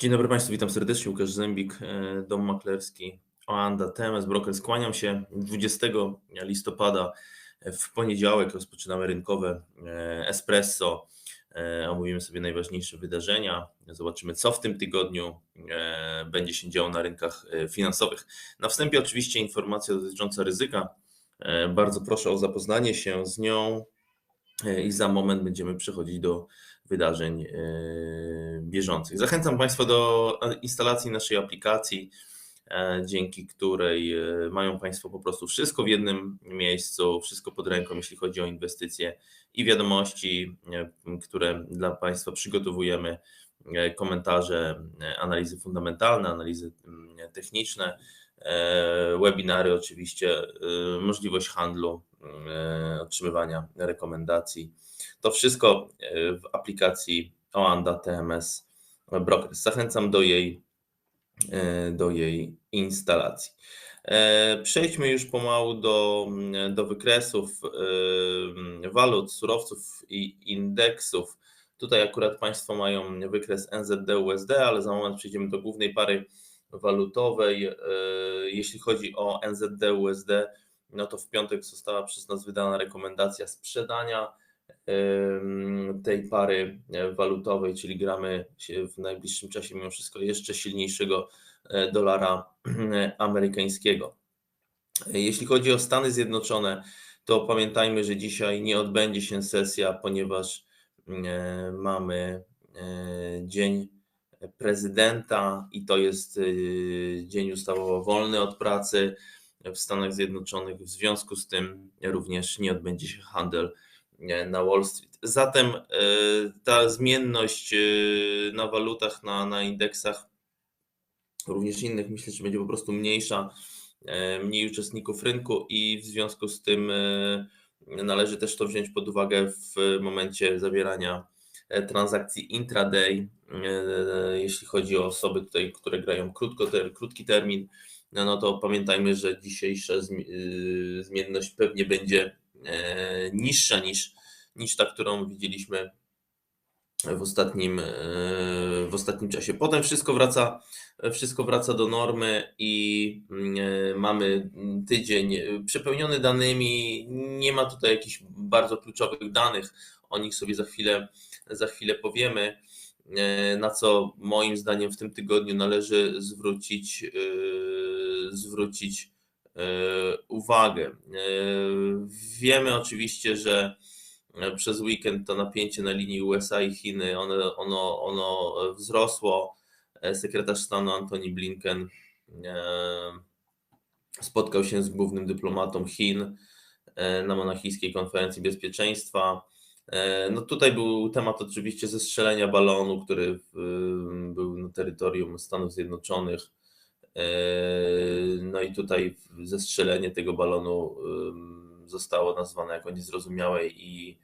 Dzień dobry Państwu, witam serdecznie. Łukasz Zębik, e, Dom Maklerski, Oanda TMS Broker. Skłaniam się 20 listopada e, w poniedziałek rozpoczynamy rynkowe e, espresso. Omówimy sobie najważniejsze wydarzenia. Zobaczymy, co w tym tygodniu będzie się działo na rynkach finansowych. Na wstępie oczywiście informacja dotycząca ryzyka. Bardzo proszę o zapoznanie się z nią i za moment będziemy przechodzić do wydarzeń e, bieżących. Zachęcam Państwa do instalacji naszej aplikacji, e, dzięki której e, mają Państwo po prostu wszystko w jednym miejscu, wszystko pod ręką, jeśli chodzi o inwestycje i wiadomości, które dla Państwa przygotowujemy, komentarze, analizy fundamentalne, analizy techniczne, webinary oczywiście, możliwość handlu, otrzymywania rekomendacji to wszystko e, w aplikacji Oanda TMS Brokers. Zachęcam do jej, e, do jej instalacji. E, przejdźmy już pomału do, do wykresów walut, surowców i indeksów. Tutaj akurat Państwo mają wykres NZD-USD, ale za moment przejdziemy do głównej pary walutowej. Jeśli chodzi o NZD-USD, no to w piątek została przez nas wydana rekomendacja sprzedania tej pary e, walutowej, czyli gramy się w najbliższym czasie mimo wszystko jeszcze silniejszego e, dolara amerykańskiego. Jeśli chodzi o Stany Zjednoczone, to pamiętajmy, że dzisiaj nie odbędzie się sesja, ponieważ e, mamy dzień prezydenta i to jest dzień ustawowo wolny od pracy w Stanach Zjednoczonych. W związku z tym również nie odbędzie się handel na Wall Street. Zatem e, ta zmienność e, na walutach, na, na indeksach, również innych, myślę, że będzie po prostu mniejsza, e, mniej uczestników rynku i w związku z tym należy też to wziąć pod uwagę w momencie zawierania transakcji intraday, jeśli chodzi o osoby tutaj, które grają krótko, krótki termin, no, no to pamiętajmy, że dzisiejsza zmienność pewnie będzie niższa niż, niż ta, którą widzieliśmy w ostatnim, e, w ostatnim czasie. Potem wszystko wraca, wszystko wraca do normy i e, mamy tydzień przepełniony danymi. Nie ma tutaj jakichś bardzo kluczowych danych. O nich sobie za chwilę, za chwilę powiemy. Na co moim zdaniem w tym tygodniu należy zwrócić, zwrócić E, uwagę. E, wiemy oczywiście, że przez weekend to napięcie na linii USA i Chiny ono, ono, ono wzrosło. E, sekretarz stanu Antony Blinken spotkał się z głównym dyplomatą Chin na monachijskiej konferencji bezpieczeństwa. No tutaj był temat oczywiście zestrzelenia balonu, który był na terytorium Stanów Zjednoczonych no i tutaj zestrzelenie tego balonu zostało nazwane jako niezrozumiałe i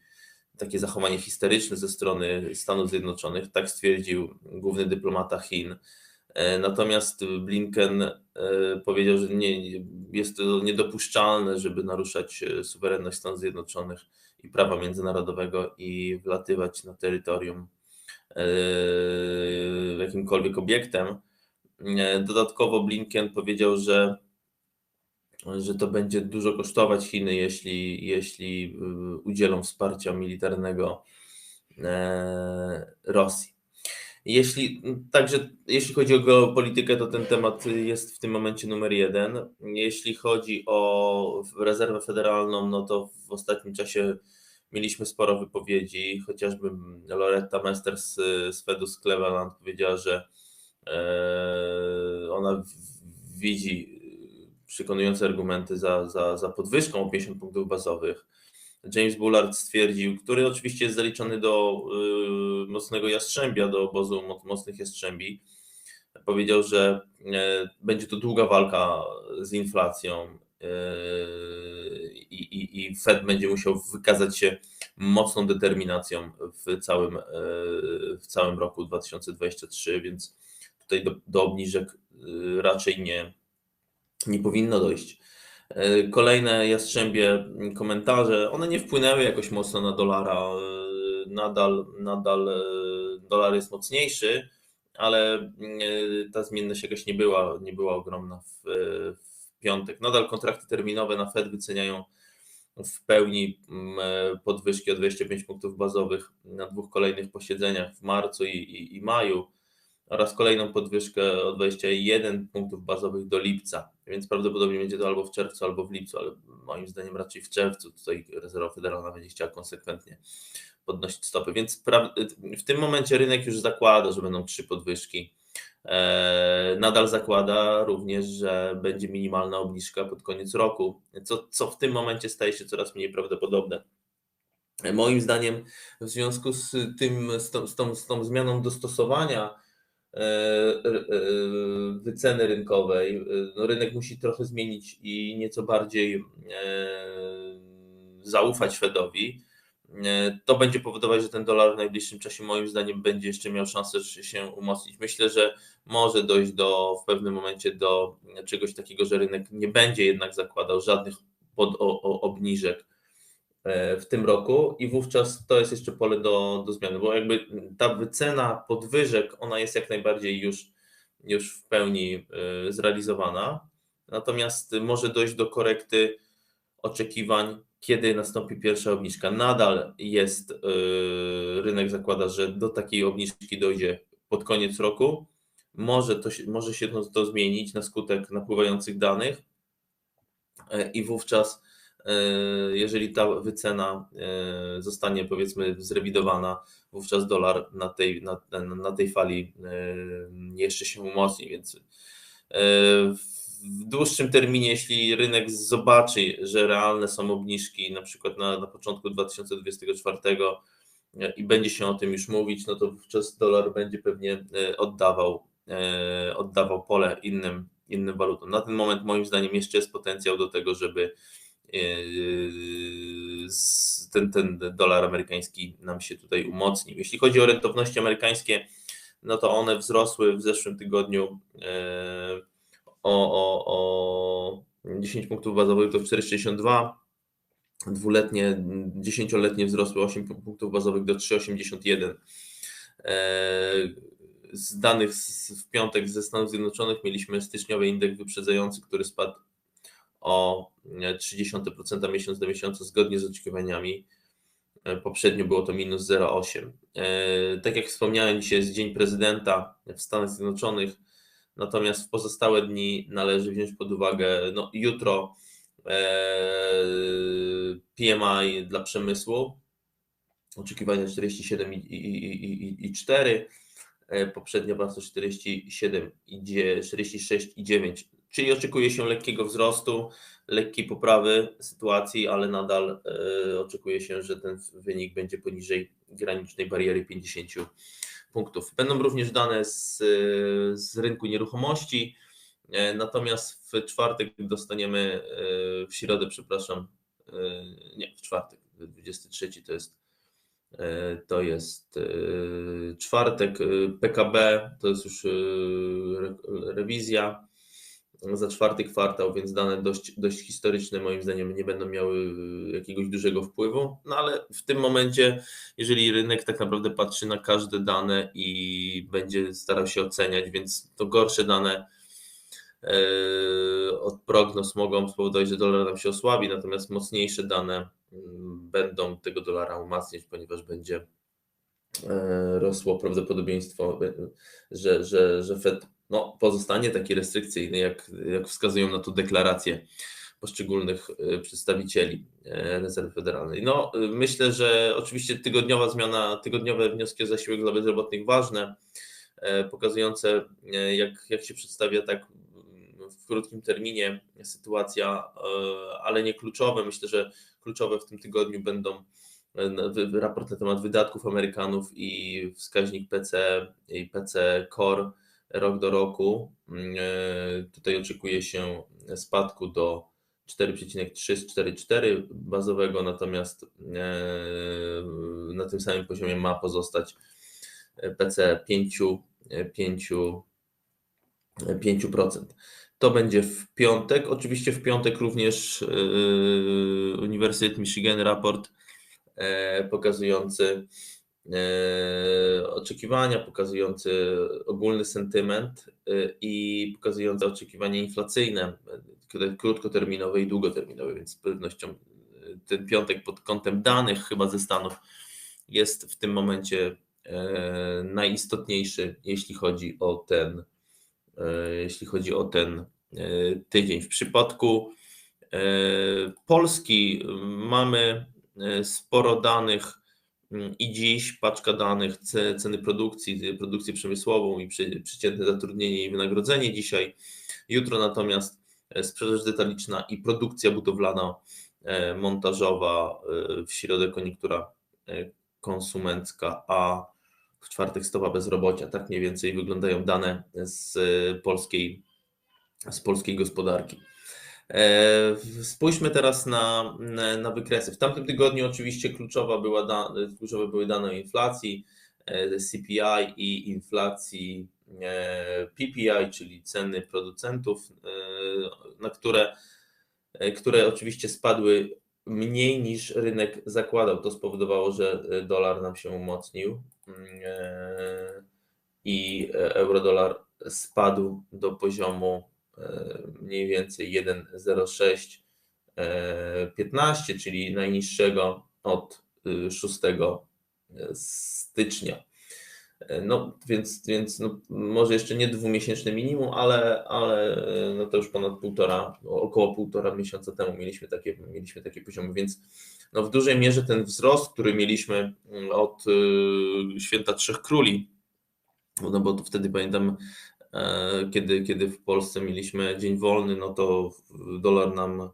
takie zachowanie histeryczne ze strony Stanów Zjednoczonych, tak stwierdził główny dyplomata Chin. Yy, natomiast Blinken yy, powiedział, że nie, jest to niedopuszczalne, żeby naruszać suwerenność Stanów Zjednoczonych i prawa międzynarodowego i wlatywać na terytorium jakimkolwiek obiektem. Dodatkowo Blinken powiedział, że, że to będzie dużo kosztować Chiny, jeśli, jeśli y, udzielą wsparcia militarnego e, Rosji. Jeśli, także jeśli chodzi o geopolitykę, to ten temat jest w tym momencie numer jeden. Jeśli chodzi o rezerwę federalną, no to w ostatnim czasie mieliśmy sporo wypowiedzi, chociażby Loretta Mester z, z z Cleveland powiedziała, że E, ona widzi przekonujące argumenty za, za, za podwyżką o 50 punktów bazowych. James Bullard stwierdził, który oczywiście jest zaliczony do y, mocnego jastrzębia, do obozu mocnych jastrzębi, powiedział, że y, będzie to długa walka z inflacją i, i Fed będzie musiał wykazać się mocną determinacją w całym, w całym roku 2023, więc tutaj do, do obniżek y, raczej nie, nie powinno dojść. Y, kolejne jastrzębie komentarze, one nie wpłynęły jakoś mocno na dolara. Y, nadal, nadal dolar jest mocniejszy, ale ta zmienność jakaś nie była, nie była ogromna w, w piątek. Nadal kontrakty terminowe na Fed wyceniają w pełni podwyżki o 25 punktów bazowych na dwóch kolejnych posiedzeniach w marcu i, i, i maju oraz kolejną podwyżkę o 21 punktów bazowych do lipca, więc prawdopodobnie będzie to albo w czerwcu, albo w lipcu, ale moim zdaniem raczej w czerwcu. Tutaj rezerwa federalna będzie chciała konsekwentnie podnosić stopy, więc w tym momencie rynek już zakłada, że będą trzy podwyżki. E, nadal zakłada również, że będzie minimalna obniżka pod koniec roku, co, co w tym momencie staje się coraz mniej prawdopodobne. Moim zdaniem, w związku z tym, z tą, z tą, z tą zmianą dostosowania E, e, wyceny rynkowej. E, no, rynek musi trochę zmienić i nieco bardziej zaufać Fedowi. To będzie powodować, że ten dolar w najbliższym czasie, moim zdaniem, będzie jeszcze miał szansę się umocnić. Myślę, że może dojść do, w pewnym momencie do czegoś takiego, że rynek nie będzie jednak zakładał żadnych pod, o, o, obniżek E, w tym roku i wówczas to jest jeszcze pole do, do zmiany, bo jakby ta wycena podwyżek, ona jest jak najbardziej już, już w pełni e, zrealizowana, natomiast może dojść do korekty oczekiwań, kiedy nastąpi pierwsza obniżka. Nadal jest, e, rynek zakłada, że do takiej obniżki dojdzie pod koniec roku, może, to, może się to zmienić na skutek napływających danych i wówczas E, jeżeli ta wycena e, zostanie powiedzmy zrewidowana, wówczas dolar na tej, na, na tej fali e, jeszcze się umocni, więc w dłuższym terminie, jeśli rynek zobaczy, że realne są obniżki na przykład na, na początku 2024 i będzie się o tym już mówić, no to wówczas dolar będzie pewnie oddawał, oddawał pole innym, innym walutom. Na ten moment moim zdaniem jeszcze jest potencjał do tego, żeby ten, ten dolar amerykański nam się tutaj umocnił. Jeśli chodzi o rentowności amerykańskie, no to one wzrosły w zeszłym tygodniu yy, o, o, o 10 punktów bazowych do 4,62. Dwuletnie, dziesięcioletnie wzrosły 8 punktów bazowych do 3,81. Yy, z danych w piątek ze Stanów Zjednoczonych mieliśmy styczniowy indeks wyprzedzający, który spadł o 0,3% miesiąc do miesiąca zgodnie z oczekiwaniami. E, poprzednio było to minus 0,8. E, tak jak wspomniałem, dzisiaj jest Dzień Prezydenta w Stanach Zjednoczonych, natomiast w pozostałe dni należy wziąć pod uwagę no, jutro e, PMI dla przemysłu, oczekiwania 47,4, poprzednio bardzo 47, 46,9 czyli oczekuje się lekkiego wzrostu, lekkiej poprawy sytuacji, ale nadal e, oczekuje się, że ten wynik będzie poniżej granicznej bariery 50 punktów. Będą również dane z, z rynku nieruchomości, e, natomiast w czwartek dostaniemy, e, w środę, przepraszam, nie, w czwartek, 23 to jest to jest czwartek, PKB to jest już rewizja za czwarty kwartał, więc dane dość, dość historyczne moim zdaniem nie będą miały jakiegoś dużego wpływu, no ale w tym momencie, jeżeli rynek tak naprawdę patrzy na każde dane i będzie starał się oceniać, więc to gorsze dane e, od prognoz mogą spowodować, że dolar nam się osłabi, natomiast mocniejsze dane mm, będą tego dolara umacniać, ponieważ będzie e, rosło prawdopodobieństwo, e, że, że, że Fed no, pozostanie taki restrykcyjny, jak, jak wskazują na to deklaracje poszczególnych e, przedstawicieli e, rezerwy federalnej. No, e, myślę, że oczywiście tygodniowa zmiana, tygodniowe wnioski o zasiłek dla bezrobotnych ważne, pokazujące jak, jak się przedstawia tak w krótkim terminie sytuacja, ale nie kluczowe. Myślę, że kluczowe w tym tygodniu będą raport na temat wydatków Amerykanów i wskaźnik PC i PC Core rok do roku. Mm, e, tutaj oczekuje się spadku do 4,344 bazowego, natomiast e, na tym samym poziomie ma pozostać PC 5, 5, 5%. To będzie w piątek. Oczywiście w piątek również e, Uniwersytet Michigan raport pokazujący oczekiwania, pokazujący ogólny sentyment i pokazujące oczekiwania inflacyjne, krótkoterminowe i długoterminowe, więc z pewnością ten piątek pod kątem danych chyba ze Stanów jest w tym momencie najistotniejszy, jeśli chodzi o ten, jeśli chodzi o ten tydzień. W przypadku Polski mamy sporo danych i dziś paczka danych, ceny produkcji, produkcję przemysłową i przeciętne zatrudnienie i wynagrodzenie dzisiaj. Jutro natomiast sprzedaż detaliczna i produkcja budowlana, montażowa, w środę koniunktura konsumencka, a w czwartek stopa bezrobocia. Tak mniej więcej wyglądają dane z polskiej, z polskiej gospodarki. E, spójrzmy teraz na, na wykresy. W tamtym tygodniu oczywiście kluczowa była da, kluczowe były dane o inflacji, e, CPI i inflacji e, PPI, czyli ceny producentów, na które, które oczywiście spadły mniej niż rynek zakładał. To spowodowało, że dolar nam się umocnił i euro-dolar spadł do poziomu mniej więcej 1,0615, e, czyli najniższego od 6 y, stycznia. E, no więc, więc no, może jeszcze nie dwumiesięczne minimum, ale, ale no to już ponad półtora, około półtora miesiąca temu mieliśmy takie, mieliśmy takie poziomy, więc no w dużej mierze ten wzrost, który mieliśmy mm, od święta Trzech Króli, no bo wtedy pamiętam E, kiedy, kiedy w Polsce mieliśmy dzień wolny, no to dolar nam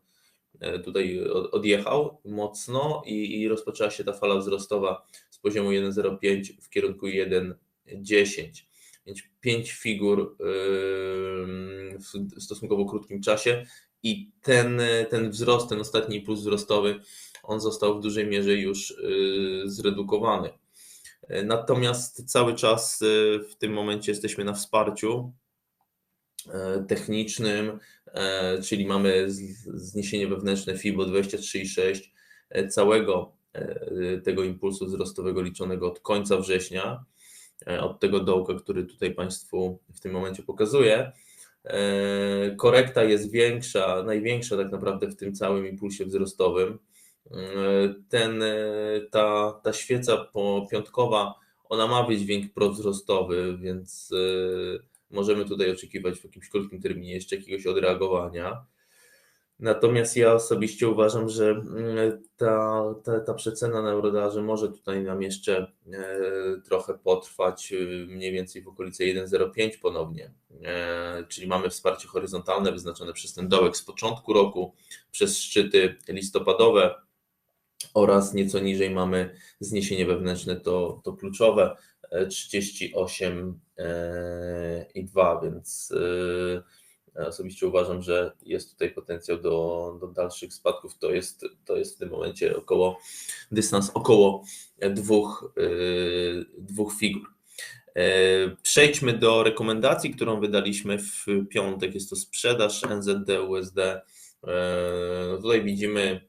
e, tutaj odjechał mocno i, i rozpoczęła się ta fala wzrostowa z poziomu 1,05 w kierunku 1,10. Więc pięć figur w stosunkowo krótkim czasie i ten, ten wzrost, ten ostatni impuls wzrostowy, on został w dużej mierze już y, zredukowany. Natomiast cały czas y, w tym momencie jesteśmy na wsparciu e, technicznym, e, czyli mamy zniesienie wewnętrzne FIBO 23,6 e, całego tego impulsu wzrostowego liczonego od końca września, od tego dołka, który tutaj Państwu w tym momencie pokazuję. Korekta jest większa, największa tak naprawdę w tym całym impulsie wzrostowym ten, ta, ta świeca piątkowa, ona ma być dźwięk prowzrostowy, więc y, możemy tutaj oczekiwać w jakimś krótkim terminie jeszcze jakiegoś odreagowania. Natomiast ja osobiście uważam, że mm, ta, ta, ta przecena na eurodarze może tutaj nam jeszcze e, trochę potrwać, y, mniej więcej w okolicy 1,05 ponownie. E, czyli mamy wsparcie horyzontalne wyznaczone przez ten dołek z początku roku, przez szczyty listopadowe oraz nieco niżej mamy zniesienie wewnętrzne, to, to kluczowe 38,2, e, więc e, osobiście uważam, że jest tutaj potencjał do, do dalszych spadków. To jest, to jest w tym momencie około dystans około dwóch, e, dwóch figur. Przejdźmy do rekomendacji, którą wydaliśmy w piątek. Jest to sprzedaż NZD USD. Tutaj widzimy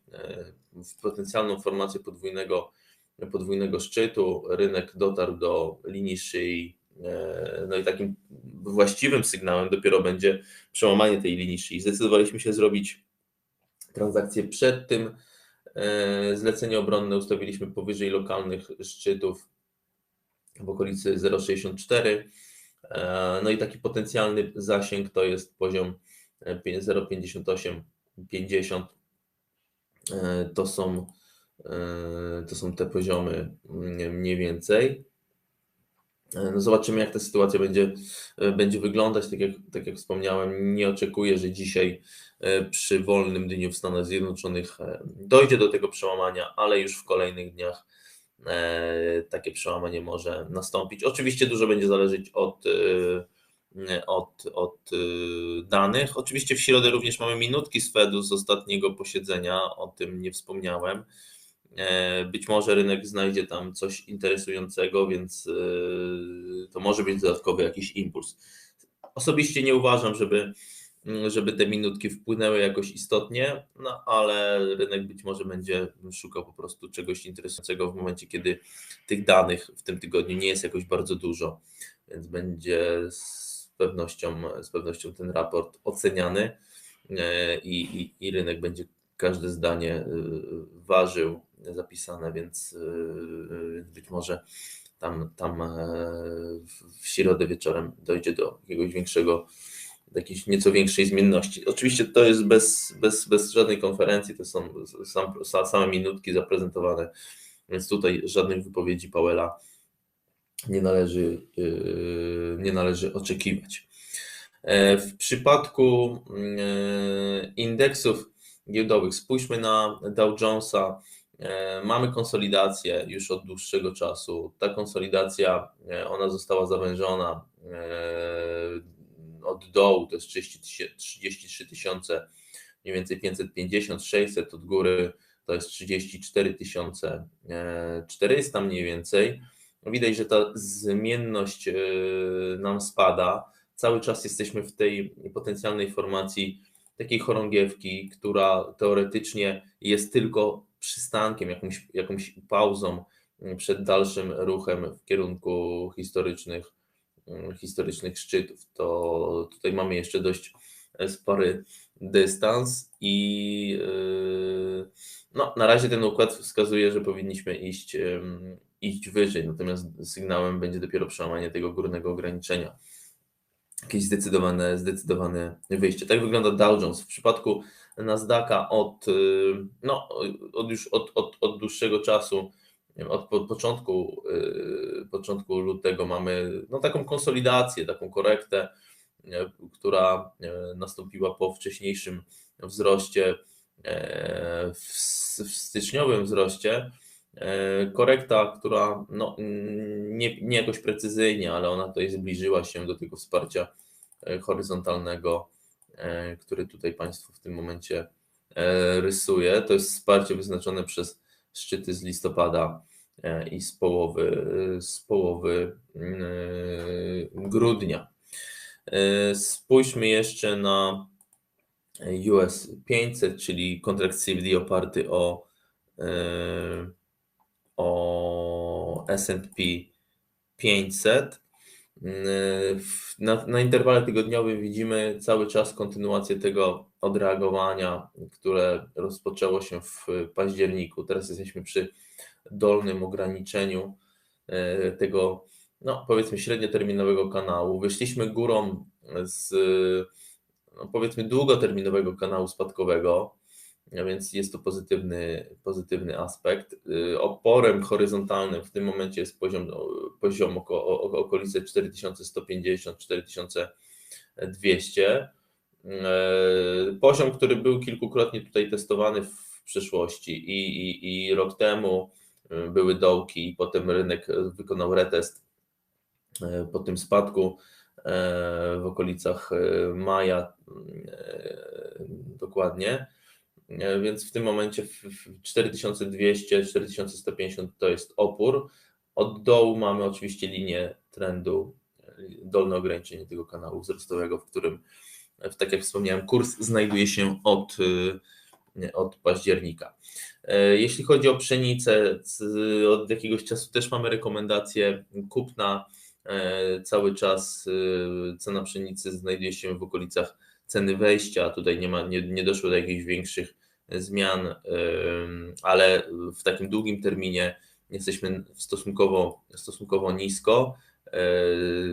potencjalną formację podwójnego, podwójnego szczytu. Rynek dotarł do linii szyi. E, no i takim właściwym sygnałem dopiero będzie przełamanie tej linii szyi. Zdecydowaliśmy się zrobić transakcję przed tym. E, zlecenie obronne ustawiliśmy powyżej lokalnych szczytów w okolicy 0,64. E, no i taki potencjalny zasięg to jest poziom 0,58-50 E, to są, e, to są te poziomy mniej więcej. E, no zobaczymy, jak ta sytuacja będzie, będzie wyglądać. Tak jak, tak jak wspomniałem, nie oczekuję, że dzisiaj przy wolnym dniu w Stanach Zjednoczonych dojdzie do tego przełamania, ale już w kolejnych dniach takie przełamanie może nastąpić. Oczywiście dużo będzie zależeć od od, od y, danych. Oczywiście w środę również mamy minutki z Fedu z ostatniego posiedzenia, o tym nie wspomniałem. E, być może rynek znajdzie tam coś interesującego, więc y, to może być dodatkowy jakiś impuls. Osobiście nie uważam, żeby mm, żeby te minutki wpłynęły jakoś istotnie, no ale rynek być może będzie szukał po prostu czegoś interesującego w momencie, kiedy tych danych w tym tygodniu nie jest jakoś bardzo dużo, więc będzie pewnością, z pewnością ten raport oceniany e, i, i, i rynek będzie każde zdanie y, ważył zapisane, więc być może tam, tam e, w środę wieczorem dojdzie do jakiegoś większego, do jakiejś nieco większej zmienności. Oczywiście to jest bez, bez, bez żadnej konferencji, to są sam, same minutki zaprezentowane, więc tutaj żadnych wypowiedzi Powella nie należy, y, nie należy oczekiwać. E, w przypadku indeksów giełdowych. Spójrzmy na Dow Jonesa. E, mamy konsolidację już od dłuższego czasu. Ta konsolidacja, e, ona została zawężona od dołu, to jest 33 tysiące, mniej więcej 550, 600 od góry, to jest 34 tysiące 400 mniej więcej. Widać, że ta zmienność nam spada. Cały czas jesteśmy w tej potencjalnej formacji takiej chorągiewki, która teoretycznie jest tylko przystankiem, jakąś, jakąś pauzą mm, przed dalszym ruchem w kierunku historycznych, mm, historycznych szczytów, to tutaj mamy jeszcze dość e, spory dystans i yy, no, na razie ten układ wskazuje, że powinniśmy iść, iść wyżej, natomiast sygnałem będzie dopiero przełamanie tego górnego ograniczenia jakieś zdecydowane, zdecydowane wyjście. Tak wygląda Dow Jones. W przypadku Nasdaqa od, y, no, od już od, od, od dłuższego czasu, od początku, y, początku lutego mamy no, taką konsolidację, taką korektę, która nastąpiła po wcześniejszym wzroście, w, w styczniowym wzroście. Korekta, która no, nie, nie jakoś precyzyjnie, ale ona tutaj zbliżyła się do tego wsparcia e, horyzontalnego, e, który tutaj Państwu w tym momencie e, rysuje. To jest wsparcie wyznaczone przez szczyty z listopada i z połowy, z połowy grudnia. Spójrzmy jeszcze na US 500, czyli kontrakt CFD oparty o, o S&P 500. Na, na interwale tygodniowym widzimy cały czas kontynuację tego odreagowania, które rozpoczęło się w październiku. Teraz jesteśmy przy dolnym ograniczeniu e, tego, no powiedzmy, średnioterminowego kanału. Wyszliśmy górą z, no, powiedzmy, długoterminowego kanału spadkowego więc jest to pozytywny, pozytywny aspekt. Y, oporem horyzontalnym w tym momencie jest poziom, poziom oko, okolice 4150-4200. Y, poziom, który był kilkukrotnie tutaj testowany w przeszłości i, i, i rok temu y, były dołki i potem rynek wykonał retest po tym spadku w okolicach maja dokładnie więc w tym momencie 4200, 4150 to jest opór. Od dołu mamy oczywiście linię trendu, e, dolne ograniczenie tego kanału wzrostowego, w którym, e, tak jak wspomniałem, kurs znajduje się od, od października. Jeśli chodzi o pszenicę, od jakiegoś czasu też mamy rekomendację kupna. Cały czas cena pszenicy znajduje się w okolicach ceny wejścia. Tutaj nie, ma, nie, nie doszło do jakichś większych zmian, ale w takim długim terminie jesteśmy stosunkowo, stosunkowo nisko.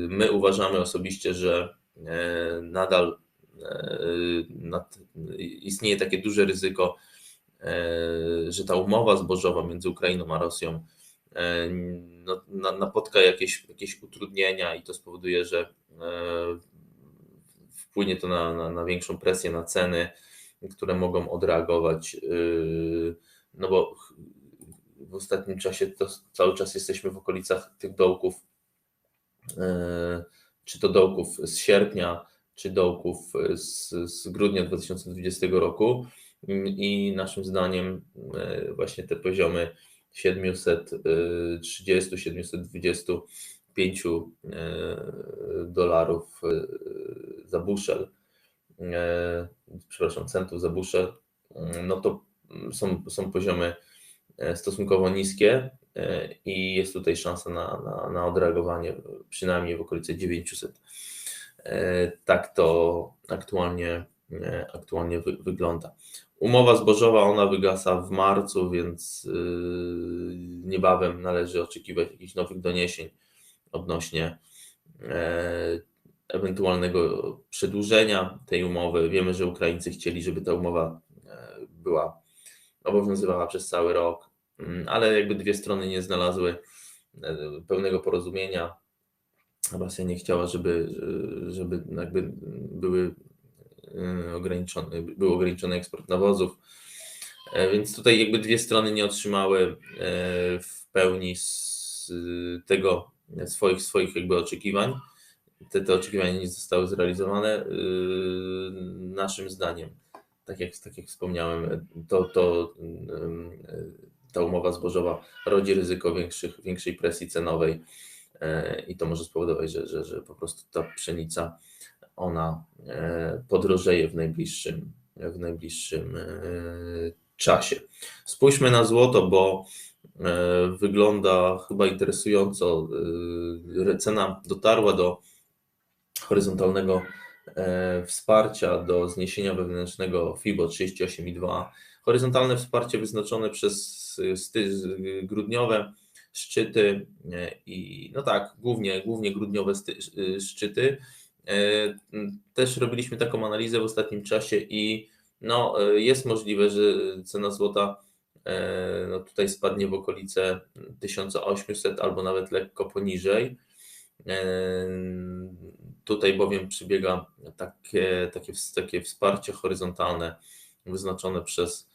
My uważamy osobiście, że e, nadal e, istnieje takie duże ryzyko, że ta umowa zbożowa między Ukrainą a Rosją no, napotka jakieś, jakieś utrudnienia i to spowoduje, że wpłynie to na, na, na większą presję na ceny które mogą odreagować, yy, no bo w ostatnim czasie to cały czas jesteśmy w okolicach tych dołków, yy, czy to dołków z sierpnia, czy dołków z, z grudnia 2020 roku. I naszym zdaniem yy, właśnie te poziomy 730-725 dolarów za buszel przepraszam, centów za buszę, no to są, są poziomy e, stosunkowo niskie e, i jest tutaj szansa na, na, na odreagowanie przynajmniej w okolicy 900. E, Tak to aktualnie, e, aktualnie wy, wygląda. Umowa zbożowa, ona wygasa w marcu, więc niebawem należy oczekiwać jakichś nowych doniesień odnośnie e, ewentualnego przedłużenia tej umowy. Wiemy, że Ukraińcy chcieli, żeby ta umowa e, była obowiązywała przez cały rok, mm, ale jakby dwie strony nie znalazły e, pełnego porozumienia. Rosja nie chciała, żeby, e, żeby jakby były ograniczony, był ograniczony eksport nawozów, więc tutaj jakby dwie strony nie otrzymały w pełni tego swoich, swoich jakby oczekiwań. Te, te oczekiwania nie zostały zrealizowane. E, Naszym zdaniem, tak jak, tak jak wspomniałem, to, to em, ta umowa zbożowa rodzi ryzyko większych, większej presji cenowej e, i to może spowodować, że, że, że po prostu ta pszenica ona podrożeje w najbliższym, w najbliższym czasie. Spójrzmy na złoto, bo wygląda chyba interesująco. Cena dotarła do horyzontalnego e, wsparcia, do zniesienia wewnętrznego FIBO 38,2. Horyzontalne wsparcie wyznaczone przez sty, grudniowe szczyty e, i no tak, głównie, głównie grudniowe szczyty. E, Też robiliśmy taką analizę w ostatnim czasie i no, e, jest możliwe, że cena złota e, no, tutaj spadnie w okolice 1800 albo nawet lekko poniżej. Tutaj bowiem przybiega takie, takie, takie wsparcie horyzontalne wyznaczone przez,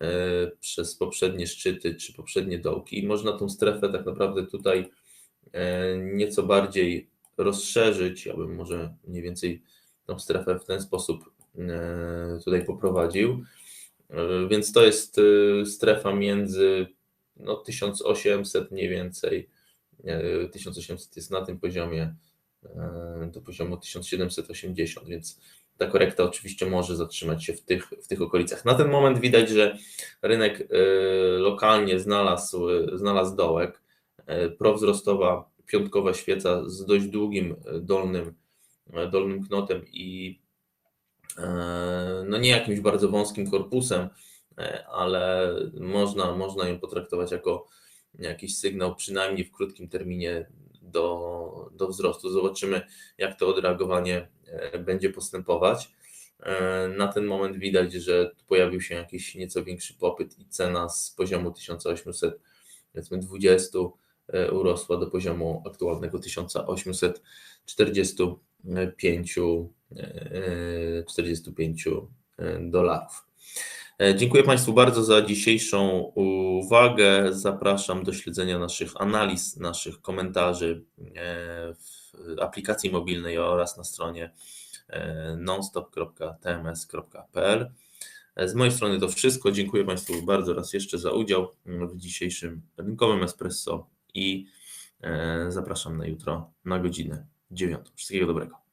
e, przez poprzednie szczyty czy poprzednie dołki. I można tą strefę tak naprawdę tutaj e, nieco bardziej rozszerzyć. Ja bym może mniej więcej tą strefę w ten sposób e, tutaj poprowadził. Więc to jest strefa między no, 1800 mniej więcej. e, 1800 jest na tym poziomie do poziomu 1780, więc ta korekta oczywiście może zatrzymać się w tych, w tych okolicach. Na ten moment widać, że rynek e, lokalnie znalazł, znalazł dołek. E, Prowzrostowa piątkowa świeca z dość długim e, dolnym, e, dolnym knotem i e, no nie jakimś bardzo wąskim korpusem, e, ale można, można ją potraktować jako jakiś sygnał, przynajmniej w krótkim terminie do, do wzrostu. Zobaczymy, jak to odreagowanie e, będzie postępować. E, Na ten moment widać, że pojawił się jakiś nieco większy popyt i cena z poziomu 1800, powiedzmy 20 e, urosła do poziomu aktualnego 1845 e, 45 dolarów. E, Dziękuję Państwu bardzo za dzisiejszą uwagę. Zapraszam do śledzenia naszych analiz, naszych komentarzy e, w aplikacji mobilnej oraz na stronie e, nonstop.tms.pl. Z mojej strony to wszystko. Dziękuję Państwu bardzo raz jeszcze za udział w dzisiejszym rynkowym espresso i zapraszam na jutro na godzinę 9. Wszystkiego dobrego.